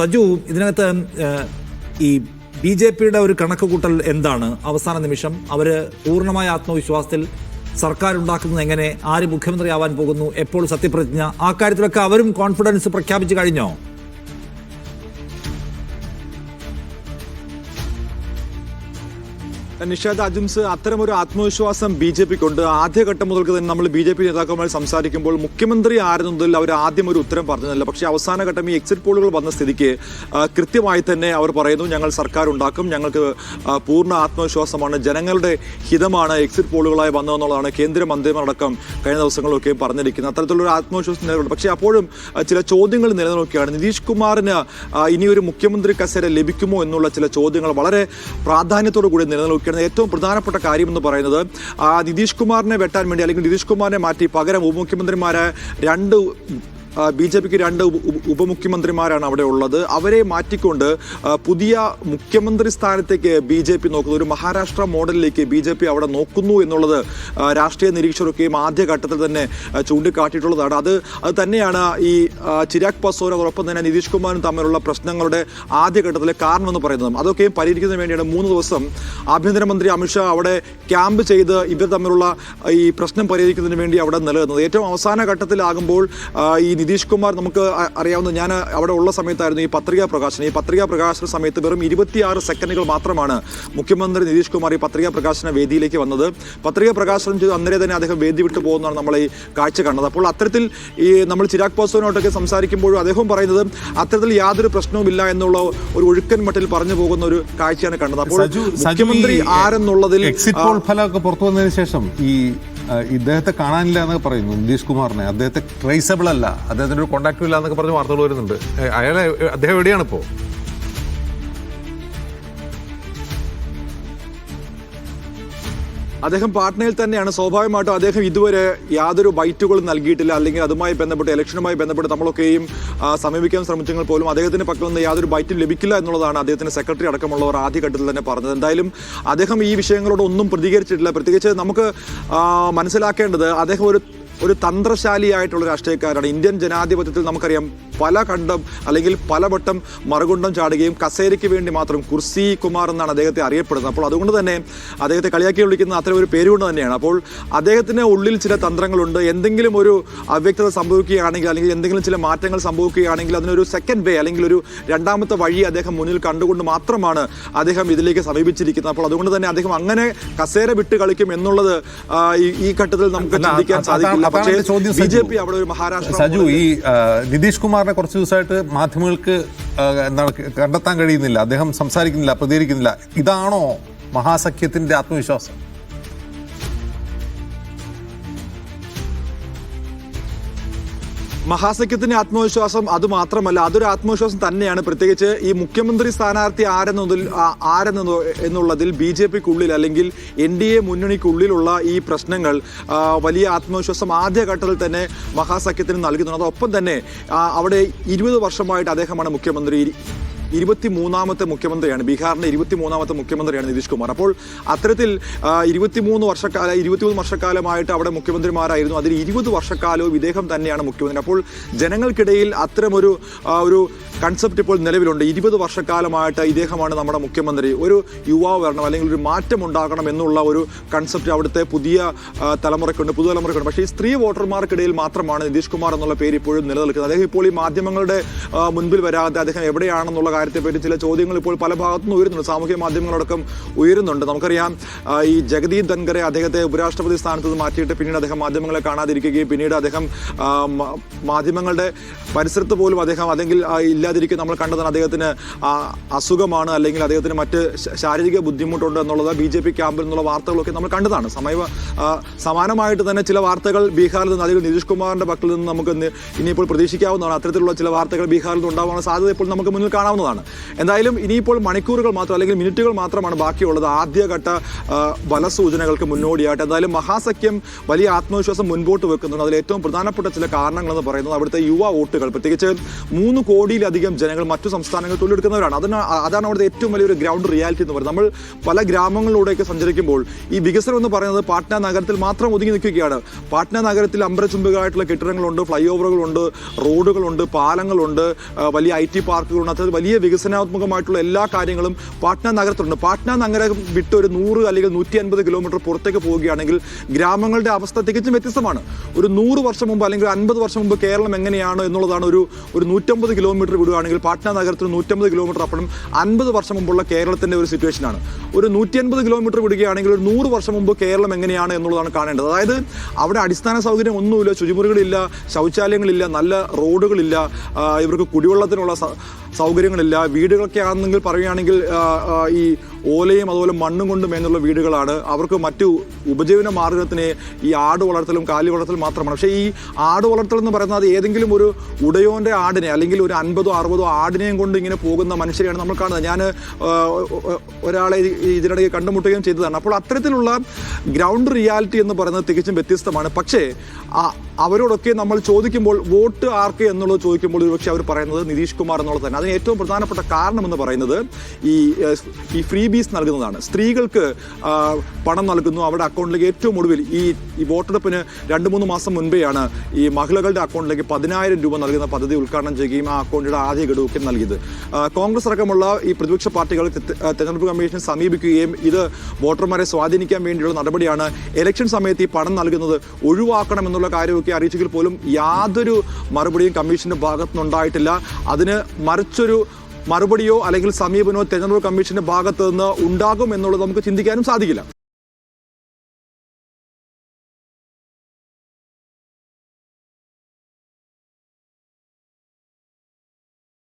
സജു ഇതിനകത്ത് ഈ B J പിയുടെ ഒരു കണക്ക് കൂട്ടൽ എന്താണ്? അവസാന നിമിഷം അവർ പൂർണമായ ആത്മവിശ്വാസത്തിൽ സർക്കാർ ഉണ്ടാക്കുന്നത് എങ്ങനെ? ആര് മുഖ്യമന്ത്രിയാവാൻ പോകുന്നു? എപ്പോൾ സത്യപ്രതിജ്ഞ? ആ കാര്യത്തിലൊക്കെ അവരും കോൺഫിഡൻസ് പ്രഖ്യാപിച്ചു കഴിഞ്ഞോ? നിഷാദ് അജംസ് അത്തരമൊരു ആത്മവിശ്വാസം ബി ജെ പിക്കുണ്ട്. ആദ്യഘട്ടം മുതൽക്ക് തന്നെ നമ്മൾ ബി ജെ പി നേതാക്കന്മാർ സംസാരിക്കുമ്പോൾ മുഖ്യമന്ത്രി ആരെന്നതിൽ അവർ ആദ്യം ഒരു ഉത്തരം പറഞ്ഞതല്ല. പക്ഷേ അവസാന ഘട്ടം ഈ എക്സിറ്റ് പോളുകൾ വന്ന സ്ഥിതിക്ക് കൃത്യമായി തന്നെ അവർ പറയുന്നു ഞങ്ങൾ സർക്കാർ ഉണ്ടാക്കും ഞങ്ങൾക്ക് പൂർണ ആത്മവിശ്വാസമാണ് ജനങ്ങളുടെ ഹിതമാണ് എക്സിറ്റ് പോളുകളായി വന്നതെന്നുള്ളതാണ് കേന്ദ്രമന്ത്രിമാരടക്കം കഴിഞ്ഞ ദിവസങ്ങളിലൊക്കെ പറഞ്ഞിരിക്കുന്നത്. അത്തരത്തിലുള്ള ആത്മവിശ്വാസം നിലവിലുണ്ട്. പക്ഷേ അപ്പോഴും ചില ചോദ്യങ്ങൾ നിലനിൽക്കുകയാണ്. നിതീഷ് കുമാറിന് ഇനിയൊരു മുഖ്യമന്ത്രി കസേര ലഭിക്കുമോ എന്നുള്ള ചില ചോദ്യങ്ങൾ വളരെ പ്രാധാന്യത്തോടു കൂടി നിലനിൽക്കുകയാണ് ഏറ്റവും പ്രധാനപ്പെട്ട കാര്യം എന്ന് പറയുന്നത് ആ, നിതീഷ് കുമാറിനെ വെട്ടാൻ വേണ്ടി അല്ലെങ്കിൽ നിതീഷ് കുമാറിനെ മാറ്റി പകരം ഉപമുഖ്യമന്ത്രിമാരെ രണ്ട് ബി ജെ പിക്ക് രണ്ട് ഉപ- ഉപ- ഉപമുഖ്യമന്ത്രിമാരാണ് അവിടെ ഉള്ളത്. അവരെ മാറ്റിക്കൊണ്ട് പുതിയ മുഖ്യമന്ത്രി സ്ഥാനത്തേക്ക് ബി ജെ പി നോക്കുന്നു. ഒരു മഹാരാഷ്ട്ര മോഡലിലേക്ക് ബി ജെ പി അവിടെ നോക്കുന്നു എന്നുള്ളത് രാഷ്ട്രീയ നിരീക്ഷകരൊക്കെയും ആദ്യഘട്ടത്തിൽ തന്നെ ചൂണ്ടിക്കാട്ടിയിട്ടുള്ളതാണ്. അത് അത് തന്നെയാണ് ഈ ചിരാഗ് പാസ്വാൻ അതോടൊപ്പം തന്നെ നിതീഷ് കുമാറും തമ്മിലുള്ള പ്രശ്നങ്ങളുടെ ആദ്യഘട്ടത്തിലെ കാരണമെന്ന് പറയുന്നത്. അതൊക്കെയും പരിഹരിക്കുന്നതിന് വേണ്ടിയാണ് മൂന്ന് ദിവസം ആഭ്യന്തരമന്ത്രി അമിത്ഷാ അവിടെ ക്യാമ്പ് ചെയ്ത് ഇവർ തമ്മിലുള്ള ഈ പ്രശ്നം പരിഹരിക്കുന്നതിന് വേണ്ടി അവിടെ നിലനിന്നത്. ഏറ്റവും അവസാന ഘട്ടത്തിലാകുമ്പോൾ ഈ നിതീഷ് കുമാർ നമുക്ക് അറിയാവുന്ന ഞാൻ അവിടെ ഉള്ള സമയത്തായിരുന്നു ഈ പത്രികാ പ്രകാശനം. ഈ പത്രികാ പ്രകാശന സമയത്ത് വെറും ഇരുപത്തിയാറ് സെക്കൻഡുകൾ മാത്രമാണ് മുഖ്യമന്ത്രി നിതീഷ് കുമാർ ഈ പത്രികാ പ്രകാശന വേദിയിലേക്ക് വന്നത്. പത്രികാ പ്രകാശനം ചെയ്ത് അന്നേരം തന്നെ അദ്ദേഹം വേദി വിട്ടു പോകുന്നതാണ് നമ്മൾ ഈ കാഴ്ച കണ്ടത്. അപ്പോൾ അത്തരത്തിൽ ഈ നമ്മൾ ചിരാഗ് പാസ്വാനോട്ടൊക്കെ സംസാരിക്കുമ്പോഴും അദ്ദേഹം പറയുന്നത് അത്തരത്തിൽ യാതൊരു പ്രശ്നവുമില്ല എന്നുള്ള ഒരു ഒഴുക്കൻ മട്ടിൽ പറഞ്ഞു പോകുന്ന ഒരു കാഴ്ചയാണ് കണ്ടത്. അപ്പോൾ മുഖ്യമന്ത്രി ആരെന്നുള്ളതിൽ എക്സിറ്റ് പോൾ ഫലമൊക്കെ പുറത്തു വന്നതിന് ശേഷം ഈ ഇദ്ദേഹത്തെ കാണാനില്ല എന്നൊക്കെ പറയുന്നു നിതീഷ് കുമാറിനെ. അദ്ദേഹത്തെ ട്രേസബിൾ അല്ല. അദ്ദേഹത്തിന്റെ ഒരു കോണ്ടാക്റ്റും ഇല്ല എന്നൊക്കെ പറഞ്ഞ് വാർത്തകൾ വരുന്നുണ്ട്. അയാളെ അദ്ദേഹം എവിടെയാണ് ഇപ്പോ? അദ്ദേഹം പാട്നയിൽ തന്നെയാണ്. സ്വാഭാവികമായിട്ടും അദ്ദേഹം ഇതുവരെ യാതൊരു ബൈറ്റുകളും നൽകിയിട്ടില്ല. അല്ലെങ്കിൽ അതുമായി ബന്ധപ്പെട്ട് ഇലക്ഷനുമായി ബന്ധപ്പെട്ട് നമ്മളൊക്കെയും സമീപിക്കാൻ ശ്രമിച്ചെങ്കിൽ പോലും അദ്ദേഹത്തിന്റെ പക്കൽ നിന്ന് യാതൊരു ബൈറ്റും ലഭിക്കില്ല എന്നുള്ളതാണ് അദ്ദേഹത്തിന്റെ സെക്രട്ടറി അടക്കമുള്ളവർ ആദ്യഘട്ടത്തിൽ തന്നെ പറഞ്ഞത്. എന്തായാലും അദ്ദേഹം ഈ വിഷയങ്ങളോട് ഒന്നും പ്രതികരിച്ചിട്ടില്ല. പ്രത്യേകിച്ച് നമുക്ക് മനസ്സിലാക്കേണ്ടത് അദ്ദേഹം ഒരു ഒരു തന്ത്രശാലിയായിട്ടുള്ള രാഷ്ട്രീയക്കാരാണ്. ഇന്ത്യൻ ജനാധിപത്യത്തിൽ നമുക്കറിയാം പല കണ്ടം അല്ലെങ്കിൽ പലവട്ടം മറുകുണ്ടം ചാടുകയും കസേരയ്ക്ക് വേണ്ടി മാത്രം കുർസി കുമാർ എന്നാണ് അദ്ദേഹത്തെ അറിയപ്പെടുന്നത്. അപ്പോൾ അതുകൊണ്ട് തന്നെ അദ്ദേഹത്തെ കളിയാക്കി വിളിക്കുന്ന അത്തരം ഒരു പേരുകൊണ്ട് തന്നെയാണ്. അപ്പോൾ അദ്ദേഹത്തിന് ഉള്ളിൽ ചില തന്ത്രങ്ങളുണ്ട്. എന്തെങ്കിലും ഒരു അവ്യക്തത സംഭവിക്കുകയാണെങ്കിൽ അല്ലെങ്കിൽ എന്തെങ്കിലും ചില മാറ്റങ്ങൾ സംഭവിക്കുകയാണെങ്കിൽ അതിനൊരു സെക്കൻഡ് വേ അല്ലെങ്കിൽ ഒരു രണ്ടാമത്തെ വഴി അദ്ദേഹം മുന്നിൽ കണ്ടുകൊണ്ട് മാത്രമാണ് അദ്ദേഹം ഇതിലേക്ക് സമീപിച്ചിരിക്കുന്നത്. അപ്പോൾ അതുകൊണ്ട് തന്നെ അദ്ദേഹം അങ്ങനെ കസേര വിട്ട് കളിക്കും എന്നുള്ളത് ഈ- ഘട്ടത്തിൽ നമുക്ക് ചിന്തിക്കാൻ സാധിക്കില്ല. പക്ഷേ ബി ജെ പി അവിടെ ഒരു മഹാരാഷ്ട്ര സജു ഈ നിതീഷ് കുമാറിനെ കുറച്ച് ദിവസമായിട്ട് മാധ്യമങ്ങൾക്ക് എന്താണ് കണ്ടെത്താൻ കഴിയുന്നില്ല. അദ്ദേഹം സംസാരിക്കുന്നില്ല പ്രതികരിക്കുന്നില്ല. ഇതാണോ മഹാസഖ്യത്തിന്റെ ആത്മവിശ്വാസം? മഹാസഖ്യത്തിന്റെ ആത്മവിശ്വാസം അത് മാത്രമല്ല അതൊരു ആത്മവിശ്വാസം തന്നെയാണ്. പ്രത്യേകിച്ച് ഈ മുഖ്യമന്ത്രി സ്ഥാനാർത്ഥി ആരെന്നതിൽ ആരെന്ന എന്നുള്ളതിൽ ബി ജെ പിക്കുള്ളിൽ അല്ലെങ്കിൽ എൻ ഡി എ മുന്നണിക്കുള്ളിലുള്ള ഈ പ്രശ്നങ്ങൾ വലിയ ആത്മവിശ്വാസം ആദ്യഘട്ടത്തിൽ തന്നെ മഹാസഖ്യത്തിന് നൽകുന്നുണ്ട്. അതോടൊപ്പം തന്നെ അവിടെ ഇരുപത് വർഷമായിട്ട് അദ്ദേഹമാണ് മുഖ്യമന്ത്രി ഇരി- ഇരുപത്തി മൂന്നാമത്തെ മുഖ്യമന്ത്രിയാണ് ബീഹാറിന്റെ ഇരുപത്തി മൂന്നാമത്തെ മുഖ്യമന്ത്രിയാണ് നിതീഷ് കുമാർ. അപ്പോൾ അത്തരത്തിൽ ഇരുപത്തിമൂന്ന് വർഷക്കാല ഇരുപത്തിമൂന്ന് വർഷക്കാലമായിട്ട് അവിടെ മുഖ്യമന്ത്രിമാരായിരുന്നു. അതിൽ ഇരുപത് വർഷക്കാലവും ഇദ്ദേഹം തന്നെയാണ് മുഖ്യമന്ത്രി. അപ്പോൾ ജനങ്ങൾക്കിടയിൽ അത്തരമൊരു ഒരു കൺസെപ്റ്റ് ഇപ്പോൾ നിലവിലുണ്ട്. ഇരുപത് വർഷക്കാലമായിട്ട് ഇദ്ദേഹമാണ് നമ്മുടെ മുഖ്യമന്ത്രി. ഒരു യുവാവ് വരണം അല്ലെങ്കിൽ ഒരു മാറ്റം ഉണ്ടാകണം എന്നുള്ള ഒരു കൺസെപ്റ്റ് അവിടുത്തെ പുതിയ തലമുറക്കുണ്ട് തലമുറയ്ക്കുണ്ട് പുതുതലമുറയ്ക്കുണ്ട്. പക്ഷേ ഈ സ്ത്രീ വോട്ടർമാർക്കിടയിൽ മാത്രമാണ് നിതീഷ് കുമാർ എന്നുള്ള പേര് ഇപ്പോഴും നിലനിൽക്കുന്നത്. അദ്ദേഹം ഇപ്പോൾ ഈ മാധ്യമങ്ങളുടെ മുൻപിൽ വരാതെ അദ്ദേഹം എവിടെയാണെന്നുള്ള കാര്യത്തെപ്പറ്റി ചില ചോദ്യങ്ങൾ ഇപ്പോൾ പല ഭാഗത്തുനിന്ന് ഉയരുന്നുണ്ട്. സാമൂഹ്യ മാധ്യമങ്ങളടക്കം ഉയരുന്നുണ്ട്. നമുക്കറിയാം ഈ ജഗദീപ് ധൻഖറെ അദ്ദേഹത്തെ ഉപരാഷ്ട്രപതി സ്ഥാനത്ത് നിന്ന് മാറ്റിയിട്ട് പിന്നീട് അദ്ദേഹം മാധ്യമങ്ങളെ കാണാതിരിക്കുകയും പിന്നീട് അദ്ദേഹം മാധ്യമങ്ങളുടെ പരിസരത്ത് പോലും അദ്ദേഹം അല്ലെങ്കിൽ ഇല്ലാതിരിക്കുക നമ്മൾ കണ്ടതാണ് അദ്ദേഹത്തിന് അസുഖമാണ് അല്ലെങ്കിൽ അദ്ദേഹത്തിന് മറ്റ് ശാരീരിക ബുദ്ധിമുട്ടുണ്ട് എന്നുള്ളത് ബി ജെ പി ക്യാമ്പിൽ നിന്നുള്ള വാർത്തകളൊക്കെ നമ്മൾ കണ്ടതാണ്. സമയ സമാനമായിട്ട് തന്നെ ചില വാർത്തകൾ ബീഹാറിൽ നിന്ന് അല്ലെങ്കിൽ നിതീഷ് കുമാറിന്റെ പക്കൽ നിന്ന് നമുക്ക് ഇനിയിപ്പോൾ പ്രതീക്ഷിക്കാവുന്നതാണ്. അത്തരത്തിലുള്ള ചില വാർത്തകൾ ബീഹാറിൽ നിന്ന് ഉണ്ടാവാനുള്ള സാധ്യത ഇപ്പോൾ നമുക്ക് മുന്നിൽ കാണാവുന്നതാണ്. എന്നുള്ളതാണ് എന്തായാലും ഇനിയിപ്പോൾ മണിക്കൂറുകൾ മാത്രം അല്ലെങ്കിൽ മിനിറ്റുകൾ മാത്രമാണ് ബാക്കിയുള്ളത്. ആദ്യഘട്ട ബലസൂചനകൾക്ക് മുന്നോടിയായിട്ട് എന്തായാലും മഹാസഖ്യം വലിയ ആത്മവിശ്വാസം മുൻപോട്ട് വെക്കുന്നുണ്ട്. അതിൽ ഏറ്റവും പ്രധാനപ്പെട്ട ചില കാരണങ്ങളെന്ന് പറയുന്നത് അവിടുത്തെ യുവ വോട്ടുകൾ. പ്രത്യേകിച്ച് മൂന്ന് കോടിയിലധികം ജനങ്ങൾ മറ്റു സംസ്ഥാനങ്ങൾ തൊഴിലെടുക്കുന്നവരാണ്. അതിന് അതാണ് അവിടുത്തെ ഏറ്റവും വലിയൊരു ഗ്രൗണ്ട് റിയാലിറ്റി എന്ന് പറയുന്നത്. നമ്മൾ പല ഗ്രാമങ്ങളിലൂടെയൊക്കെ സഞ്ചരിക്കുമ്പോൾ ഈ വികസനം എന്ന് പറയുന്നത് പാട്ന നഗരത്തിൽ മാത്രം ഒതുങ്ങി നിൽക്കുകയാണ്. പാട്ന നഗരത്തിൽ അമ്പരചുംബികളായിട്ടുള്ള കെട്ടിടങ്ങളുണ്ട് ഫ്ലൈ ഓവറുകളുണ്ട് റോഡുകളുണ്ട് പാലങ്ങളുണ്ട് വലിയ ഐ ടി പാർക്കുകളുണ്ട്. അത് വലിയ വികസനാത്മകമായിട്ടുള്ള എല്ലാ കാര്യങ്ങളും പാട്ന നഗരത്തിലുണ്ട്. പാട്ന നഗരം വിട്ട് ഒരു നൂറ് അല്ലെങ്കിൽ നൂറ്റി അൻപത് കിലോമീറ്റർ പുറത്തേക്ക് പോവുകയാണെങ്കിൽ ഗ്രാമങ്ങളുടെ അവസ്ഥ തികച്ചും വ്യത്യസ്തമാണ്. ഒരു നൂറ് വർഷം മുമ്പ് അല്ലെങ്കിൽ അൻപത് വർഷം മുമ്പ് കേരളം എങ്ങനെയാണ് എന്നുള്ളതാണ് ഒരു ഒരു നൂറ്റമ്പത് കിലോമീറ്റർ വിടുകയാണെങ്കിൽ പാട്ന നഗരത്തിന് നൂറ്റമ്പത് കിലോമീറ്റർ അപ്പുറം അൻപത് വർഷം മുമ്പുള്ള കേരളത്തിന്റെ ഒരു സിറ്റുവേഷനാണ്. ഒരു നൂറ്റി അൻപത് കിലോമീറ്റർ വിടുകയാണെങ്കിൽ ഒരു നൂറ് വർഷം മുമ്പ് കേരളം എങ്ങനെയാണ് എന്നുള്ളതാണ് കാണേണ്ടത്. അതായത് അവിടെ അടിസ്ഥാന സൗകര്യം ഒന്നുമില്ല ശുചിമുറികളില്ല ശൗചാലയങ്ങളില്ല നല്ല റോഡുകളില്ല ഇവർക്ക് കുടിവെള്ളത്തിനുള്ള സൗകര്യങ്ങളില്ല. വീടുകളൊക്കെ ആണെങ്കിൽ പറയുകയാണെങ്കിൽ ഈ ഓലയും അതുപോലെ മണ്ണും കൊണ്ട് മേഞ്ഞുള്ള വീടുകളാണ്. അവർക്ക് മറ്റു ഉപജീവന മാർഗത്തിന് ഈ ആട് വളർത്തലും കാലി വളർത്തലും മാത്രമാണ്. പക്ഷേ ഈ ആട് വളർത്തൽ എന്ന് പറയുന്നത് ഏതെങ്കിലും ഒരു ഉടയോന്റെ ആടിനെ അല്ലെങ്കിൽ ഒരു അൻപതോ അറുപതോ ആടിനെയും കൊണ്ട് ഇങ്ങനെ പോകുന്ന മനുഷ്യരെയാണ് നമ്മൾ കാണുന്നത്. ഞാൻ ഒരാളെ ഇത് ഇതിനിടയിൽ കണ്ടുമുട്ടുകയും ചെയ്തതാണ്. അപ്പോൾ അത്തരത്തിലുള്ള ഗ്രൗണ്ട് റിയാലിറ്റി എന്ന് പറയുന്നത് തികച്ചും വ്യത്യസ്തമാണ്. പക്ഷേ അവരോടൊക്കെ നമ്മൾ ചോദിക്കുമ്പോൾ വോട്ട് ആർക്ക് എന്നുള്ളത് ചോദിക്കുമ്പോൾ ഒരുപക്ഷെ അവർ പറയുന്നത് നിതീഷ് കുമാർ എന്നുള്ളത് തന്നെ. അതിന് ഏറ്റവും പ്രധാനപ്പെട്ട കാരണം എന്ന് പറയുന്നത് ഈ ഈ ഫ്രീ ബീസ് നൽകുന്നതാണ്. സ്ത്രീകൾക്ക് പണം നൽകുന്നു. അവരുടെ അക്കൗണ്ടിലേക്ക് ഏറ്റവും ഒടുവിൽ ഈ ഈ വോട്ടെടുപ്പിന് രണ്ട് മൂന്ന് മാസം മുൻപെയാണ് ഈ മഹിളകളുടെ അക്കൗണ്ടിലേക്ക് പതിനായിരം രൂപ നൽകുന്ന പദ്ധതി ഉദ്ഘാടനം ചെയ്യുകയും ആ അക്കൗണ്ടിയുടെ ആദ്യ ഗഡുവൊക്കെ നൽകിയത്. കോൺഗ്രസ് അടക്കമുള്ള ഈ പ്രതിപക്ഷ പാർട്ടികൾ തെരഞ്ഞെടുപ്പ് കമ്മീഷനെ സമീപിക്കുകയും ഇത് വോട്ടർമാരെ സ്വാധീനിക്കാൻ വേണ്ടിയുള്ള നടപടിയാണ് ഇലക്ഷൻ സമയത്ത് ഈ പണം നൽകുന്നത് ഒഴിവാക്കണം എന്നുള്ള കാര്യമൊക്കെ അറിയിച്ചെങ്കിൽ പോലും യാതൊരു മറുപടിയും കമ്മീഷന്റെ ഭാഗത്തുനിന്നുണ്ടായിട്ടില്ല. അതിന് മറിച്ചൊരു മറുപടിയോ അല്ലെങ്കിൽ സമീപനോ തെരഞ്ഞെടുപ്പ് കമ്മീഷന്റെ ഭാഗത്ത് നിന്ന് ഉണ്ടാകും എന്നുള്ളത് നമുക്ക് ചിന്തിക്കാനും സാധിക്കില്ല.